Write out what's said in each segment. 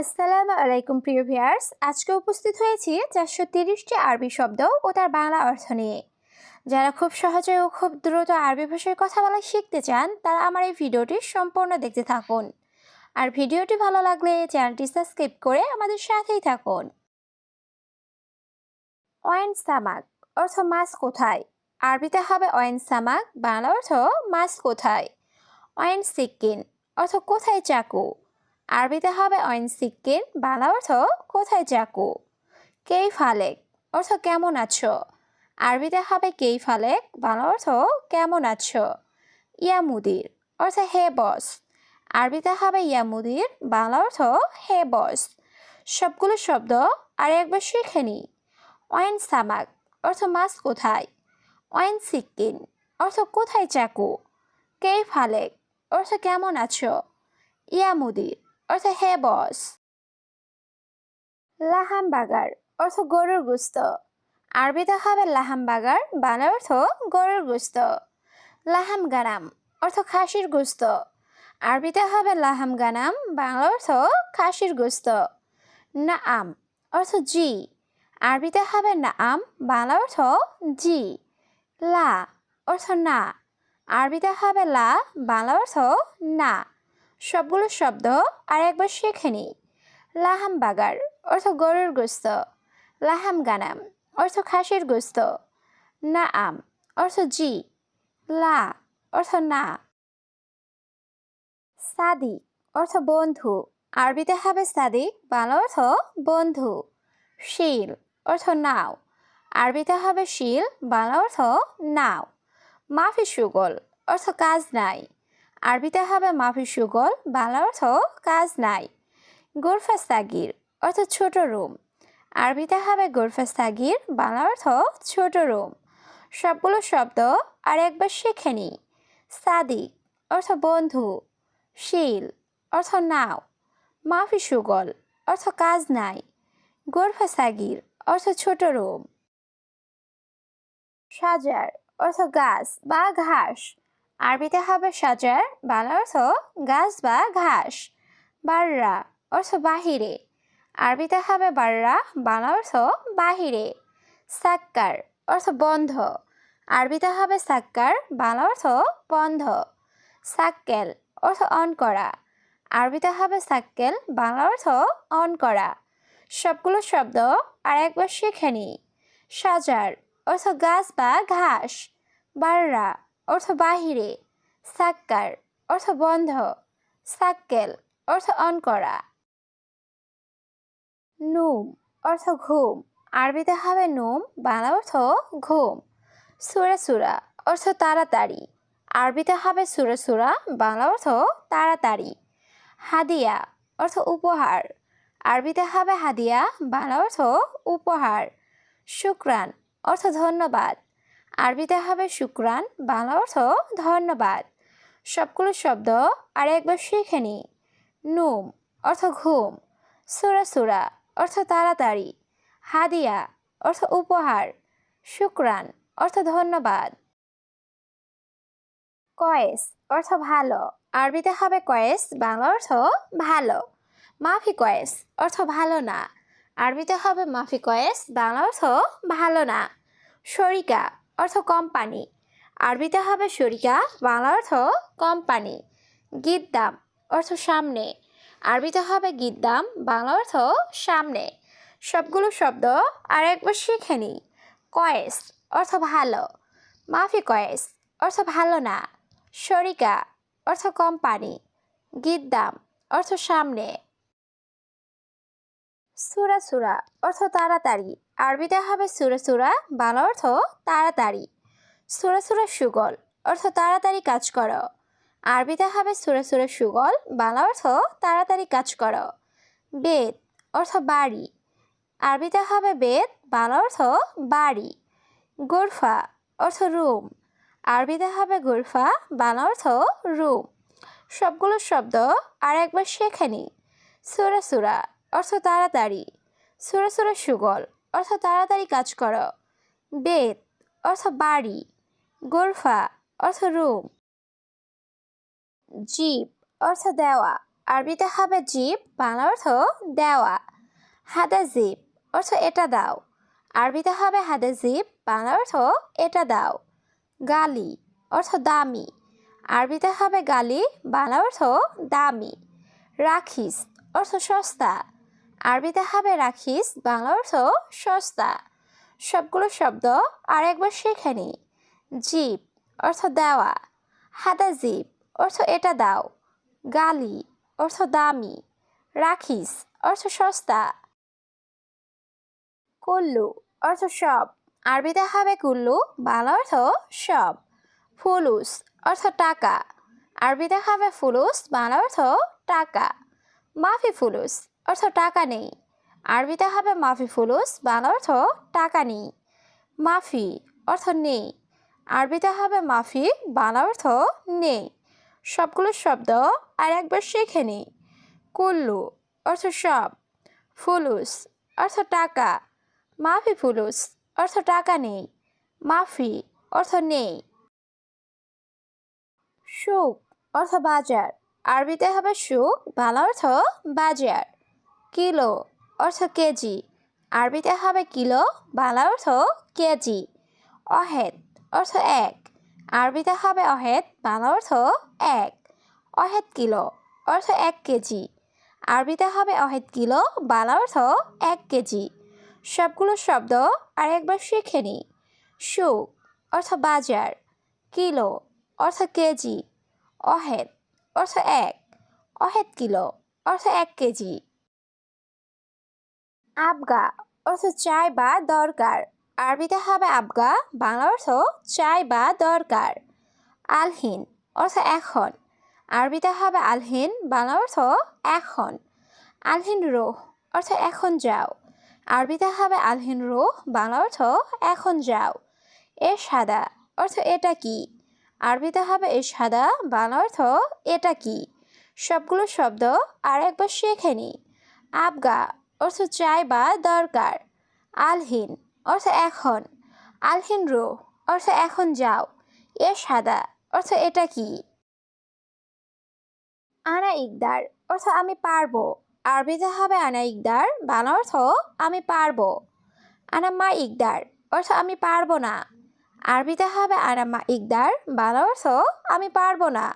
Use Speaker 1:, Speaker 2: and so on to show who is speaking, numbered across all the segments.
Speaker 1: আসসালামু আলাইকুম, প্রিয় ভিয়ার্স আজকে উপস্থিত হয়েছি চারশো তিরিশটি আরবি শব্দ ও তার বাংলা অর্থ নিয়ে। যারা খুব সহজে ও খুব দ্রুত আরবি ভাষায় কথা বলা শিখতে চান, তারা আমার এই ভিডিওটি সম্পূর্ণ দেখতে থাকুন। আর ভিডিওটি ভালো লাগলে চ্যানেলটি সাবস্ক্রাইব করে আমাদের সাথেই থাকুন। অয়েন সামাক অর্থ মাছ কোথায়? আরবিতে হবে অয়েন সামাক, বাংলা অর্থ মাছ কোথায়? অয়েন সিক্কিন অর্থ কোথায় চাকু? আরবিতে হবে অয়েন সিক্কিন বাংলা অর্থ কোথায় চাকু কেই ফালেক অর্থ কেমন আছো? আরবিতে হবে কেই ফালেক বাংলা অর্থ কেমন আছো? ইয়া মুদির অর্থ হে বস। আরবিতে হবে ইয়া মুদির বাংলা অর্থ হে বস। সবগুলো শব্দ আর একবার শিখে নি। অয়েন সামাক, অর্থ মাছ কোথায়? অয়েন সিক্কিন অর্থ কোথায় চাকু কেই ফালেক অর্থ কেমন আছো? ইয়া মুদির অর্থ হে বস। লাহাম বাগার অর্থ গরুর গুস্ত। আরবিতে হবে লাহাম বাগার বাংলা অর্থ গরুর গুস্ত। লাহাম গানাম অর্থ খাসির গুস্ত। আরবিতে হবে লাহাম গানাম বাংলা অর্থ খাসির গুস্ত। না আম অর্থ জি। আরবিতে হবে না আম বাংলা অর্থ জি। লা, অর্থ না। আরবিতে হবে লা বাংলা অর্থ না। সবগুলো শব্দ আর একবার শেখে নিই। লাহাম বাগার, অর্থ গরুর গোস্ত। লাহাম গানাম, অর্থ খাসির গোস্ত। না আম অর্থ জি। লা, অর্থ না। সাদিক, অর্থ বন্ধু। আরবিতে হবে সাদিক, বাংলা অর্থ বন্ধু। শিল, অর্থ নাও। আরবিতে হবে শিল, বাংলা অর্থ নাও। মাফি সুগল, অর্থ কাজ নাই। আরবিতে হবে মাফি সুগল, বাংলা অর্থ কাজ নাই। গোরফা সাগির, অর্থ ছোট রুম। আরবিতে হবে গোরফা সাগির, বাংলা অর্থ ছোট রুম। সবগুলো শব্দ আর একবার শিখে নি। সাদিক, অর্থ বন্ধু। শিল, অর্থ নাও। মাফি সুগল, অর্থ কাজ নাই। গোরফা সাগির, অর্থ ছোট রুম। সাজার, অর্থ গাছ বা ঘাস। আরবিতে হবে সাজার, বাংলা অর্থ গাছ বা ঘাস। বাররা অর্থ বাহিরে। আরবিতে হবে বাররা, বাংলা অর্থ বাহিরে। সাক্কার অর্থ বন্ধ। আরবিতে হবে সাক্কার, বাংলা অর্থ বন্ধ। সাক্কেল অর্থ অন করা। আরবিতে হবে সাক্কেল, বাংলা অর্থ অন করা। সবগুলো শব্দ আর একবার শিখে নি সাজার অর্থ গাছ বা ঘাস। বাররা অর্থ বাহিরে, সাক্কার, অর্থ বন্ধ, সাক্কেল, অর্থ অন করা। নুম, অর্থ ঘুম, আরবিতে হবে নুম, বাংলা অর্থ ঘুম। সুরা সুরা, অর্থ তাড়াতাড়ি, আরবিতে হবে সুরা সুরা, বাংলা অর্থ তাড়াতাড়ি। হাদিয়া, অর্থ উপহার, আরবিতে হবে হাদিয়া, বাংলা অর্থ উপহার। শুক্রান, অর্থ ধন্যবাদ আরবিতে হবে শুক্রান, বাংলা অর্থ ধন্যবাদ। সবগুলো শব্দ আর একবার শিখে নি। নুম অর্থ ঘুম, সুরা সুরা অর্থ তাড়াতাড়ি, হাদিয়া অর্থ উপহার, শুক্রান অর্থ ধন্যবাদ। কয়েস অর্থ ভালো, আরবিতে হবে কয়েস, বাংলা অর্থ ভালো। মাফি কয়েস অর্থ ভালো না, আরবিতে হবে মাফি কয়েস, বাংলা অর্থ ভালো না। শরিকা অর্থ কোম্পানি। আরবিতে হবে শরিকা বাংলা অর্থ কোম্পানি। গিদ্দাম, অর্থ সামনে। আরবিতে হবে গিদ্দাম বাংলা অর্থ সামনে। সবগুলো শব্দ আর একবার শিখে নিই। কয়েস, অর্থ ভালো। মাফি কয়েস, অর্থ ভালো না। শরিকা অর্থ কোম্পানি। গিদ্দাম, অর্থ সামনে। সুরা সুরা, অর্থ তাড়াতাড়ি। আরবিতে হবে সুরা সুরা, বাংলা অর্থ তাড়াতাড়ি। সুরা সুরা সুগল, অর্থ তাড়াতাড়ি কাজ করো। আরবিতে হবে সুরা সুরা সুগল, বাংলা অর্থ তাড়াতাড়ি কাজ করো। বেদ, অর্থ বাড়ি। আরবিতে হবে বেদ, বাংলা অর্থ বাড়ি। গোরফা, অর্থ রুম। আরবিতে হবে গোরফা, বাংলা অর্থ রুম। সবগুলো শব্দ আর একবার শেখে নি। সুরা সুরা, অর্থ তাড়াতাড়ি। সুরা সুরা সুগল অর্থ তাড়াতাড়ি কাজ করো। বেদ অর্থ বাড়ি। গোরফা অর্থ রুম। জিপ অর্থ দেওয়া। আরবিতে হবে জিপ, বাংলা অর্থ দেওয়া। হাদা জিপ, অর্থ এটা দাও। আরবিতে হবে হাদা জিপ, বাংলা অর্থ এটা দাও। গালি, অর্থ দামি। আরবিতে হবে গালি, বাংলা অর্থ দামি। রাখিস, অর্থ সস্তা। আরবিতে হবে রাখিস, বাংলা অর্থ সস্তা। সবগুলো শব্দ আর একবার শেখে নি। জিপ অর্থ দেওয়া। হাদা জিপ অর্থ এটা দাও। গালি, অর্থ দামি। রাখিস, অর্থ সস্তা। কুল্লু, অর্থ সব। আরবিতে হবে কুল্লু, বাংলা অর্থ সব। ফুলুস, অর্থ টাকা। আরবিতে হবে ফুলুস, বাংলা অর্থ টাকা। মাফি ফুলুস। অর্থ টাকা নেই। আরবিতে হবে মাফি ফুলুস, বাংলা অর্থ টাকা নেই। মাফি অর্থ নেই। আরবিতে হবে মাফি, বাংলা অর্থ নেই। সবগুলো শব্দ আর একবার শিখে নিই কুল্লু অর্থ সব। ফুলুস অর্থ টাকা। মাফি ফুলুস অর্থ টাকা নেই। মাফি অর্থ নেই। সুখ অর্থ বাজার। আরবিতে হবে সুখ ভালো অর্থ বাজার। কিলো অর্থ কেজি। আরবিতে হবে কিলো, বাংলা অর্থ কেজি। অহেদ অর্থ এক। আরবিতে হবে অহেদ, বাংলা অর্থ এক। অহেদ কিলো অর্থ এক কেজি। আরবিতে হবে অহেদ কিলো, বাংলা অর্থ এক কেজি। সবগুলো শব্দ আর একবার শিখে নিই। সুখ অর্থ বাজার। কিলো অর্থ কেজি। অহেদ অর্থ এক। অহেদ কিলো অর্থ এক কেজি। আবগা অর্থ চাই বা দরকার। আরবিতে হবে আবগা, বাংলা অর্থ চাই বা দরকার। আলহিন অর্থ এখন। আরবিতে হবে আলহিন, বাংলা অর্থ এখন। আলহীন রোহ অর্থ এখন যাও। আরবিতে হবে আলহিন রোহ, বাংলা অর্থ এখন যাও। এ সাদা অর্থ এটা কি? আরবিতে হবে এ সাদা বাংলা অর্থ এটা কি? সবগুলো শব্দ আর একবার শেখে নি। আবগা অর্থ চাই বা দরকার। আলহীন, অর্থ এখন। আলহীন রো, অর্থ এখন যাও। এ সাদা, অর্থ এটা কি? আনা ইকদার, অর্থ আমি পারব। আরবিতে হবে আনা ইকদার, বাংলা অর্থ আমি পারব। আনা মা ইকদার, অর্থ আমি পারব না। আরবিতে হবে আনা মা ইকদার, বাংলা অর্থ আমি পারব না।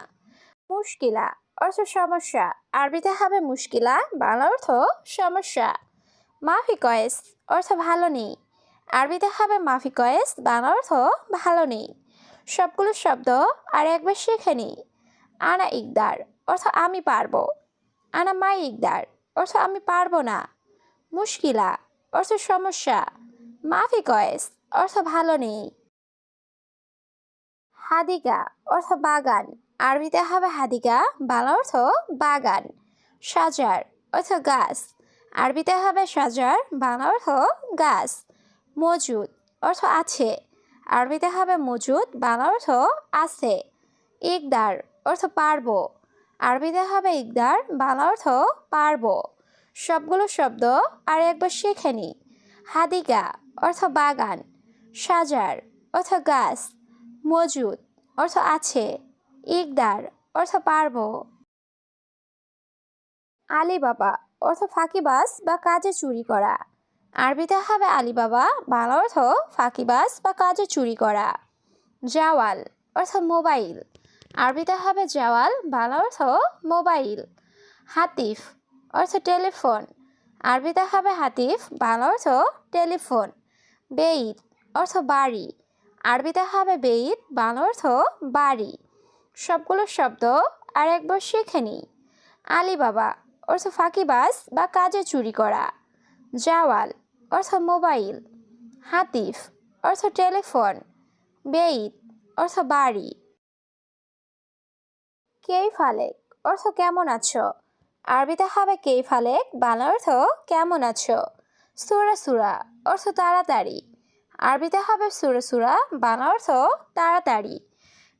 Speaker 1: মুশকিলা অর্থ সমস্যা। আরবিতে হবে মুশকিলা, বাংলা অর্থ সমস্যা। মাফি কয়েস অর্থ ভালো নেই। আরবিতে হবে মাফি কয়েস বাংলা অর্থ ভালো নেই। সবগুলো শব্দ আর একবার শিখে নিই। আনা ইকদার, অর্থ আমি পারব। আনা মাই ইকদার, অর্থ আমি পারব না। মুশকিলা, অর্থ সমস্যা। মাফি কয়েস অর্থ ভালো নেই। হাদিকা, অর্থ বাগান। আরবিতে হবে হাদিকা বাংলা অর্থ বাগান, সাজার অর্থ গাছ। আরবিতে হবে সাজার বাংলা অর্থ গাছ, মজুদ অর্থ আছে। আরবিতে হবে মজুদ বাংলা অর্থ আছে। ইকদার অর্থ পারব। আরবিতে হবে ইকদার বাংলা অর্থ পারব। সবগুলো শব্দ আর একবার শিখে নি। হাদিকা অর্থ বাগান, সাজার অর্থ গাছ, মজুদ অর্থ আছে। ইকদার, অর্থ পারব। আলিবাবা, অর্থ ফাঁকিবাস বা কাজে চুরি করা। আরবিতে হবে আলিবাবা, বাংলা অর্থ ফাঁকিবাস বা কাজে চুরি করা। জাওয়াল, অর্থ মোবাইল। আরবিতে হবে জাওয়াল, বাংলা অর্থ মোবাইল। হাতিফ, অর্থ টেলিফোন। আরবিতে হবে হাতিফ, বাংলা অর্থ টেলিফোন। বেইত অর্থ বাড়ি। আরবিতে হবে বেইত বাংলা অর্থ বাড়ি। সবগুলো শব্দ আর একবার শিখে নিই আলিবাবা, অর্থ ফাঁকিবাস বা কাজে চুরি করা। জাওয়াল, অর্থ মোবাইল। হাতিফ, অর্থ টেলিফোন। বেইত অর্থ বাড়ি। কেই ফালেক অর্থ কেমন আছো? আরবিতে হবে কেই ফালেক বাংলা অর্থ কেমন আছো? সুরা সুরা, অর্থ তাড়াতাড়ি। আরবিতে হবে সুরা সুরা, বাংলা অর্থ তাড়াতাড়ি।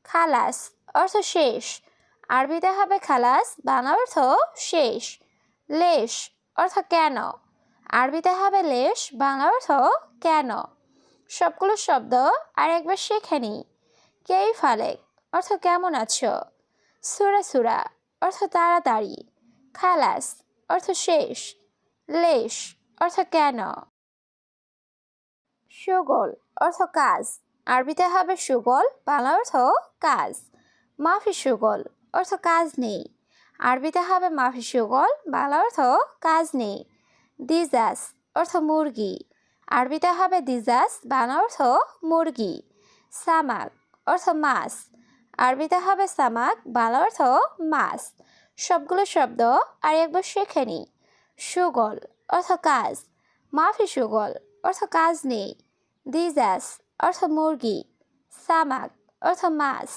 Speaker 1: খালাস অর্থ শেষ। আরবিতে হবে খালাস, বাংলা অর্থ শেষ। লেশ অর্থ কেন? আরবিতে হবে লেশ, বাংলা অর্থ কেন? সবগুলো শব্দ আর একবার শেখে নি। কেই ফালেক অর্থ কেমন আছো? সুরা সুরা অর্থ তাড়াতাড়ি। খালাস অর্থ শেষ। লেশ অর্থ কেন? সুগল অর্থ কাজ। আরবিতে হবে সুগল, বাংলা অর্থ কাজ। মাফি সুগল অর্থ কাজ নেই। আরবিতে হবে মাফি সুগল বাংলা অর্থ কাজ নেই। দিজাস, অর্থ মুরগি। আরবিতে হবে দিজাস, বাংলা অর্থ মুরগি। সামাক অর্থ মাছ। আরবিতে হবে সামাক বাংলা অর্থ মাছ। সবগুলো শব্দ আর একবার শেখে নিই সুগল, অর্থ কাজ। মাফি সুগল অর্থ কাজ নেই। দিজাস, অর্থ মুরগি। সামাক অর্থ মাছ।